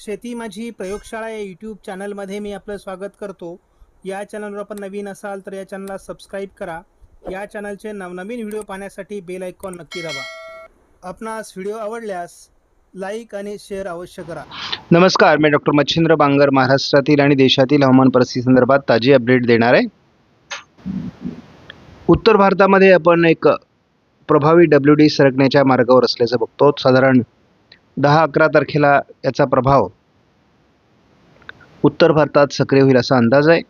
शेती माझी प्रयोगशाळा या यूट्यूब चॅनलमध्ये मी आपलं स्वागत करतो. या चॅनलवर आपण नवीन असाल तर या चॅनलला सबस्क्राईब करा. या चॅनलचे नवनवीन व्हिडिओ पाहण्यासाठी बेल आयकॉन नक्की दाबा. आपणास व्हिडिओ आवडल्यास लाईक आणि शेअर अवश्य करा. नमस्कार मी डॉक्टर मच्छिंद्र बांगर महाराष्ट्रातील आणि देशातील हवामान परिस्थिती संदर्भात ताजी अपडेट देणार आहे. उत्तर भारतामध्ये आपण एक प्रभावी डब्ल्यू डी सरकण्याच्या मार्गावर असल्याचं बघतो. साधारण दहा अकरा तारखेला याचा प्रभाव उत्तर भारतात सक्रिय होईल असा अंदाज आहे.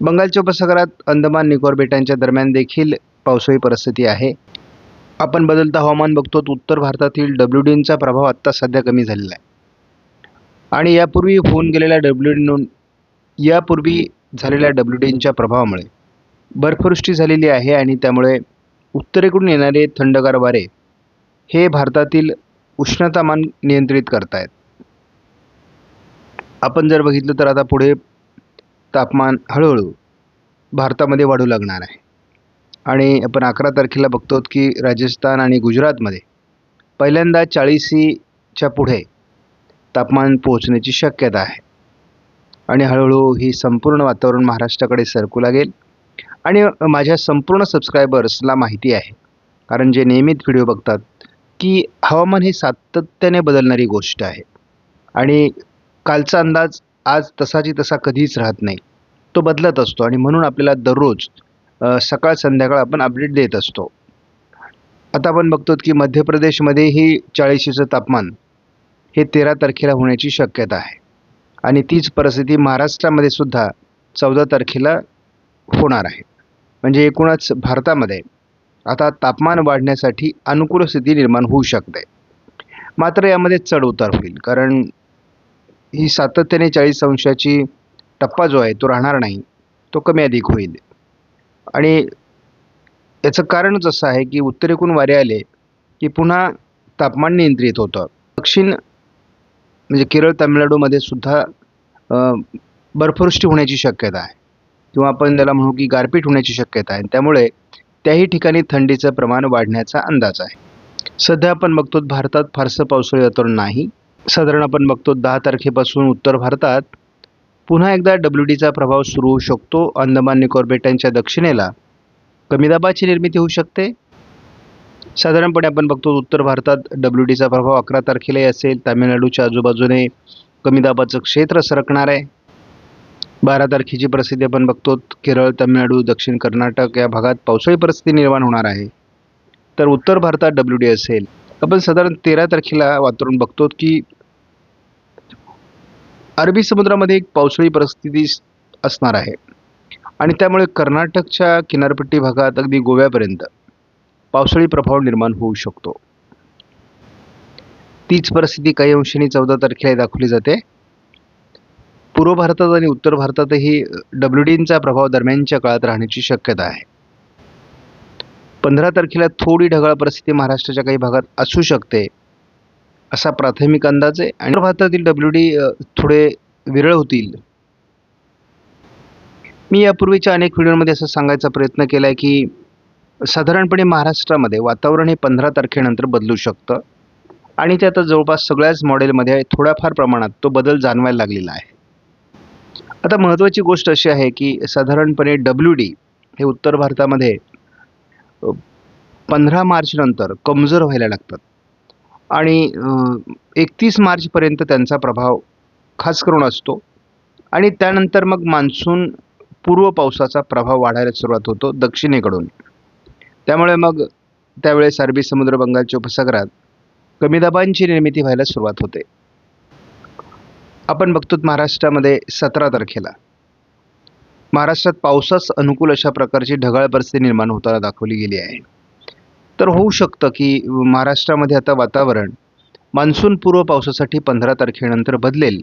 बंगालच्या उपसागरात अंदमान निकोबार बेटांच्या दरम्यान देखील पावसाळी परिस्थिती आहे. आपण बदलता हवामान बघतो उत्तर भारतातील डब्ल्यू डींचा प्रभाव आत्ता सध्या कमी झालेला आहे. आणि यापूर्वी होऊन गेलेल्या डब्ल्यू डी यापूर्वी झालेल्या डब्ल्यू डींच्या प्रभावामुळे बर्फवृष्टी झालेली आहे आणि त्यामुळे उत्तरेकडून येणारे थंडगार वारे हे भारतातील उष्णतामान नियंत्रित करतायत. आपण जर बघितलं तर आता पुढे तापमान हळूहळू भारतामध्ये वाढू लागणार आहे. आणि आपण अकरा तारखेला बघतो की राजस्थान आणि गुजरातमध्ये पहिल्यांदा चाळीसीच्या पुढे तापमान पोहोचण्याची शक्यता आहे. आणि हळूहळू ही संपूर्ण वातावरण महाराष्ट्राकडे सरकू लागेल. आणि माझ्या संपूर्ण सबस्क्रायबर्सला माहिती आहे. कारण जे नियमित व्हिडिओ बघतात की हवामान हे सातत्याने बदलणारी गोष्ट आहे. आणि कालचा अंदाज आज तसाची तसा कधीच राहत नाही. तो बदलत असतो आणि म्हणून आपल्याला दररोज सकाळ संध्याकाळ आपण अपडेट देत असतो. आता आपण बघतो की मध्य प्रदेशमध्येही चाळीशीचं तापमान हे तेरा तारखेला होण्याची शक्यता आहे. आणि तीच परिस्थिती महाराष्ट्रामध्ये सुद्धा चौदा तारखेला होणार आहे. म्हणजे एकूणच भारतामध्ये आता तापमान वाढण्यासाठी अनुकूल स्थिती निर्माण होऊ शकते. मात्र यामध्ये चढ उतार होईल कारण ही सातत्याने चाळीस अंशाची टप्पा जो आहे तो राहणार नाही तो कमी अधिक होईल. आणि याचं कारणच असं आहे की उत्तरेकून वारे आले की पुन्हा तापमान नियंत्रित होतं. दक्षिण म्हणजे केरळ तामिळनाडूमध्ये सुद्धा बर्फवृष्टी होण्याची शक्यता आहे. किंवा आपण त्याला म्हणू की गारपीट होण्याची शक्यता आहे. त्यामुळे त्याही ठिकाणी थंडीचं प्रमाण वाढण्याचा अंदाज आहे. सध्या आपण बघतो भारतात फारसं पावसाळी वातावरण नाही. साधारण आपण बघतो दहा तारखेपासून उत्तर भारतात. पुन्हा एकदा डब्ल्यू डीचा प्रभाव सुरू होऊ शकतो. अंदमान निकोबार बेटांच्या दक्षिणेला. कमी दाबाची निर्मिती होऊ शकते. साधारणपणे आपण बघतो उत्तर भारतात डब्ल्यू डीचा प्रभाव अकरा तारखेलाही असेल. तामिळनाडूच्या आजूबाजूने कमी दाबाचं क्षेत्र सरकणार आहे. बारा तारखेची परिस्थिती आपण बघतो. केरळ तामिळनाडू दक्षिण कर्नाटक या भागात पावसाळी परिस्थिती निर्माण होणार आहे. तर उत्तर भारतात डब्ल्यू डी असेल. आपण साधारण तेरा तारखेला वातावरण बघतो की अरबी समुद्रामध्ये एक पावसाळी परिस्थिती असणार आहे. आणि त्यामुळे कर्नाटकच्या किनारपट्टी भागात अगदी गोव्यापर्यंत पावसाळी प्रभाव निर्माण होऊ शकतो. तीच परिस्थिती काही अंशांनी चौदा तारखेला दाखवली जाते. पूर्व भारतात आणि उत्तर भारतातही डब्ल्यू डींचा प्रभाव दरम्यानच्या काळात राहण्याची शक्यता आहे. पंधरा तारखेला थोडी ढगाळ परिस्थिती महाराष्ट्राच्या काही भागात असू शकते असा प्राथमिक अंदाज आहे. आणि भारतातील डब्ल्यू डी थोडे विरळ होतील. मी यापूर्वीच्या अनेक व्हिडिओमध्ये असं सांगायचा प्रयत्न केला आहे की साधारणपणे महाराष्ट्रामध्ये वातावरण हे पंधरा तारखेनंतर बदलू शकतं. आणि ते आता जवळपास सगळ्याच मॉडेलमध्ये थोड्याफार प्रमाणात तो बदल जाणवायला लागलेला आहे. आता महत्त्वाची गोष्ट अशी आहे की साधारणपणे डब्ल्यू डी हे उत्तर भारतामध्ये पंधरा मार्चनंतर कमजोर व्हायला लागतात. आणि एकतीस मार्चपर्यंत त्यांचा प्रभाव खास करून असतो. आणि त्यानंतर मग मान्सून पूर्व पावसाचा प्रभाव वाढायला सुरुवात होतो दक्षिणेकडून. त्यामुळे मग त्यावेळेस अरबी समुद्र बंगालच्या उपसागरात कमी दाबांची निर्मिती व्हायला सुरुवात होते. आपण बघतो महाराष्ट्रामध्ये सतरा तारखेला. महाराष्ट्रात पावसास अनुकूल अशा प्रकारची ढगाळ परिस्थिती निर्माण होताना दाखवली गेली आहे. तर होऊ शकतं की महाराष्ट्रामध्ये आता वातावरण मान्सून पूर्व पावसासाठी पंधरा तारखेनंतर बदलेल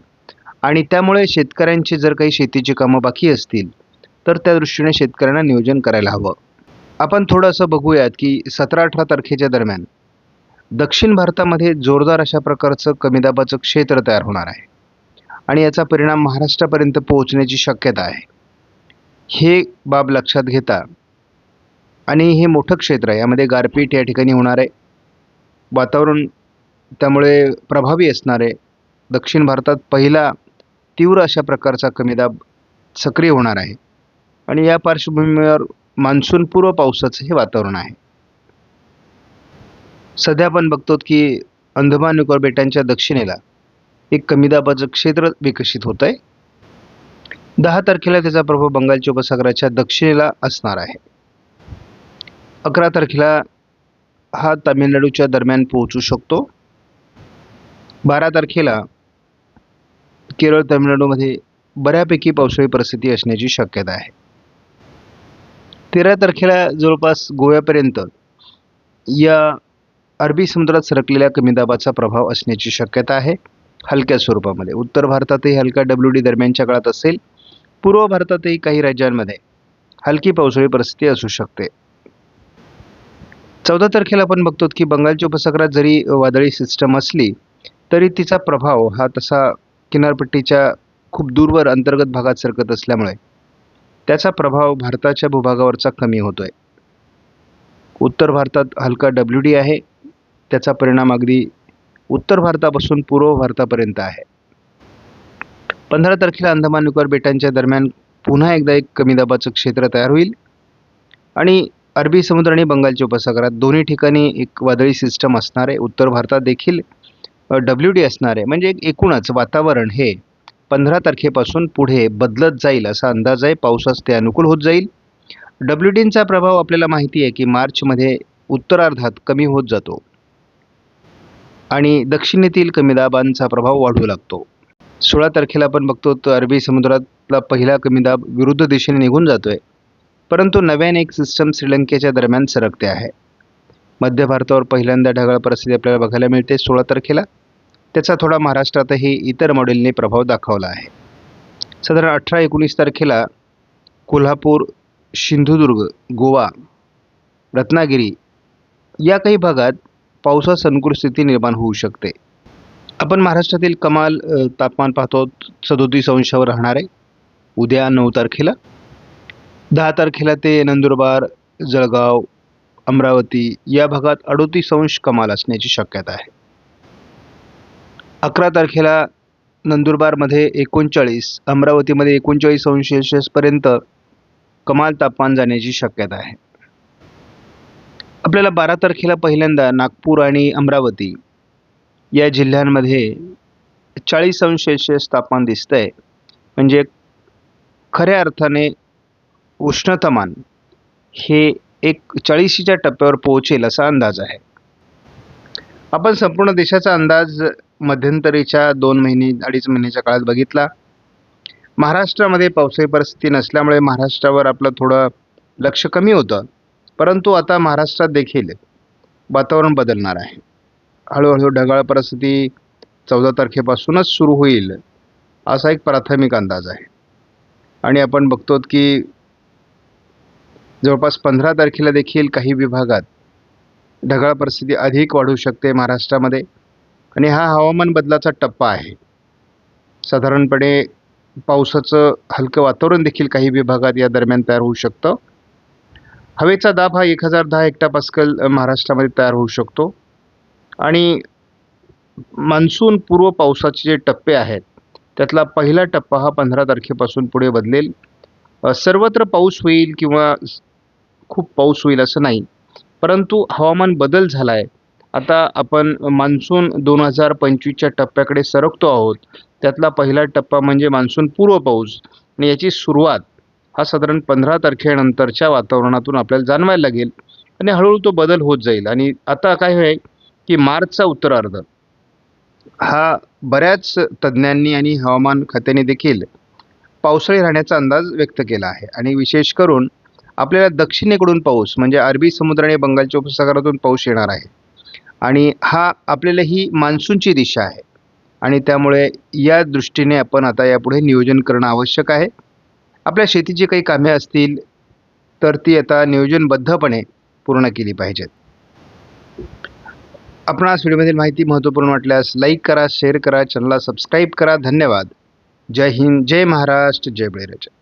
आणि त्यामुळे शेतकऱ्यांची जर काही शेतीची कामं बाकी असतील तर त्या दृष्टीने शेतकऱ्यांना नियोजन करायला हवं. आपण थोडंसं बघूयात की सतरा अठरा तारखेच्या दरम्यान दक्षिण भारतामध्ये जोरदार अशा प्रकारचं कमी दाबाचं क्षेत्र तयार होणार आहे. आणि याचा परिणाम महाराष्ट्रापर्यंत पोहोचण्याची शक्यता आहे. हे बाब लक्षात घेता आणि हे मोठं क्षेत्र आहे. यामध्ये गारपीट या ठिकाणी होणार आहे. वातावरण त्यामुळे प्रभावी असणार आहे. दक्षिण भारतात पहिला तीव्र अशा प्रकारचा कमी दाब सक्रिय होणार आहे. आणि या पार्श्वभूमीवर मान्सूनपूर्व पावसाचं हे वातावरण आहे. सध्या आपण बघतो की अंदमान निकोबार बेटांच्या दक्षिणेला एक कमी दाबाचं क्षेत्र विकसित होत आहे दहा तारखेला त्याचा प्रभाव बंगालच्या उपसागराच्या दक्षिणेला असणार आहे. अकरा तारखेला हा तामिळनाडूच्या दरम्यान पोहोचू शकतो. बारा तारखेला केरळ तामिळनाडूमध्ये बऱ्यापैकी पावसाळी परिस्थिती असण्याची शक्यता आहे. तेरा तारखेला जवळपास गोव्यापर्यंत या अरबी समुद्रात सरकलेल्या कमी दाबाचा प्रभाव असण्याची शक्यता आहे. हलक्या स्वरूपामध्ये. उत्तर भारतातही हलका डब्ल्यू डी दरम्यानच्या काळात असेल. पूर्व भारतातही काही राज्यांमध्ये हलकी पावसाळी परिस्थिती असू शकते. चौदा तारखेला आपण बघतो की बंगालच्या उपसागरात जरी वादळी सिस्टम असली तरी तिचा प्रभाव हा तसा किनारपट्टीच्या खूप दूरवर अंतर्गत भागात सरकत असल्यामुळे त्याचा प्रभाव भारताच्या भूभागावरचा कमी होतो आहे उत्तर भारतात हलका डब्ल्यू डी आहे. त्याचा परिणाम अगदी उत्तर भारतापासून पूर्व भारतापर्यंत आहे. पंधरा तारखेला अंदमान निकोबार बेटांच्या दरम्यान पुन्हा एकदा एक कमी दाबाचं क्षेत्र तयार होईल. आणि अरबी समुद्र आणि बंगालच्या उपसागरात दोन्ही ठिकाणी एक वादळी सिस्टम असणार आहे. उत्तर भारतात देखील डब्ल्यू डी असणार आहे. म्हणजे एक एकूणच वातावरण हे पंधरा तारखेपासून पुढे बदलत जाईल असा अंदाज आहे. पावसास ते अनुकूल होत जाईल. डब्ल्यू डींचा प्रभाव आपल्याला माहिती आहे की मार्चमध्ये उत्तरार्धात कमी होत जातो. आणि दक्षिणेतील कमी दाबांचा प्रभाव वाढू लागतो. सोळा तारखेला आपण बघतो तर अरबी समुद्रातला पहिला कमी दाब विरुद्ध दिशेने निघून जातो आहे परंतु नव्याने एक सिस्टम श्रीलंकेच्या दरम्यान सरकते आहे. मध्य भारतावर पहिल्यांदा ढगाळ परिस्थिती आपल्याला बघायला मिळते सोळा तारखेला. त्याचा थोडा महाराष्ट्रातही इतर मॉडेलने प्रभाव दाखवला आहे. साधारण अठरा एकोणीस तारखेला कोल्हापूर सिंधुदुर्ग गोवा रत्नागिरी या काही भागात पावसास अनुकूल स्थिती निर्माण होऊ शकते. आपण महाराष्ट्रातील कमाल तापमान पाहतो. सदोतीस अंशावर राहणार आहे. उद्या नऊ तारखेला. दहा तारखेला ते नंदुरबार जळगाव अमरावती या भागात अडोतीस अंश कमाल असण्याची शक्यता आहे. अकरा तारखेला नंदुरबारमध्ये एकोणचाळीस अमरावतीमध्ये एकोणचाळीस अंश सेल्सिअसपर्यंत कमाल तापमान जाण्याची शक्यता आहे. आपल्याला बारा तारखेला पहिल्यांदा नागपूर आणि अमरावती या जिल्ह्यांमध्ये चाळीस अंश सेल्सिअस तापमान आहे म्हणजे खऱ्या अर्थाने उष्णतामान हे एक चाळीशीच्या टप्प्यावर पोहोचेल असा अंदाज आहे. आपण संपूर्ण देशाचा अंदाज मध्यंतरीच्या दोन महिने अडीच महिन्याच्या काळात बघितला. महाराष्ट्रामध्ये पावसाळी परिस्थिती नसल्यामुळे महाराष्ट्रावर आपलं थोडं लक्ष कमी होतं. परंतु आता महाराष्ट्रात देखील वातावरण बदलणार आहे. हळूहळू ढगाळ परिस्थिती चौदा तारखेपासूनच सुरू होईल असा एक प्राथमिक अंदाज आहे. आणि आपण बघतो की जवळपास पंधरा तारखेला देखील काही विभागात ढगाळ परिस्थिती अधिक वाढू शकते महाराष्ट्रामध्ये. आणि हा हवामान बदलाचा टप्पा आहे. साधारणपणे पावसाचं हलकं वातावरण देखील काही विभागात या दरम्यान तयार होऊ शकतं. हवेचा दाब हा एक हजार दहा हेक्टा पास्कल महाराष्ट्रामध्ये तयार होऊ शकतो. आणि मान्सून पूर्व पावसाचे जे टप्पे आहेत त्यातला पहिला टप्पा हा पंधरा तारखेपासून पुढे बदलेल. सर्वत्र पाऊस होईल किंवा खूप पाऊस होईल असं नाही परंतु हवामान बदल झाला आहे आता आपण मान्सून दोन हजार पंचवीसच्या टप्प्याकडे सरकतो आहोत. त्यातला पहिला टप्पा म्हणजे मान्सून पूर्व पाऊस. आणि याची सुरुवात हा साधारण पंधरा तारखेनंतरच्या वातावरणातून आपल्याला जाणवायला लागेल आणि हळूहळू तो बदल होत जाईल. आणि आता काय आहे की मार्चचा उत्तरार्ध हा बऱ्याच तज्ज्ञांनी आणि हवामान खात्याने देखील पावसाळी राहण्याचा अंदाज व्यक्त केला आहे. आणि विशेष करून आपल्याला दक्षिणेकडून पाऊस म्हणजे अरबी समुद्र आणि बंगालच्या उपसागरातून पाऊस येणार आहे. आणि हा आपल्याला ही मान्सूनची दिशा आहे. आणि त्यामुळे या दृष्टीने आपण आता यापुढे नियोजन करणं आवश्यक आहे. आपल्या शेतीची काही कामे असतील तर ती आता नियोजनबद्धपणे पूर्ण केली पाहिजेत. आपणास व्हिडिओमधील माहिती महत्त्वपूर्ण वाटल्यास लाईक करा शेअर करा चॅनलला सबस्क्राईब करा. धन्यवाद. जय हिंद जय महाराष्ट्र जय बळीराजा.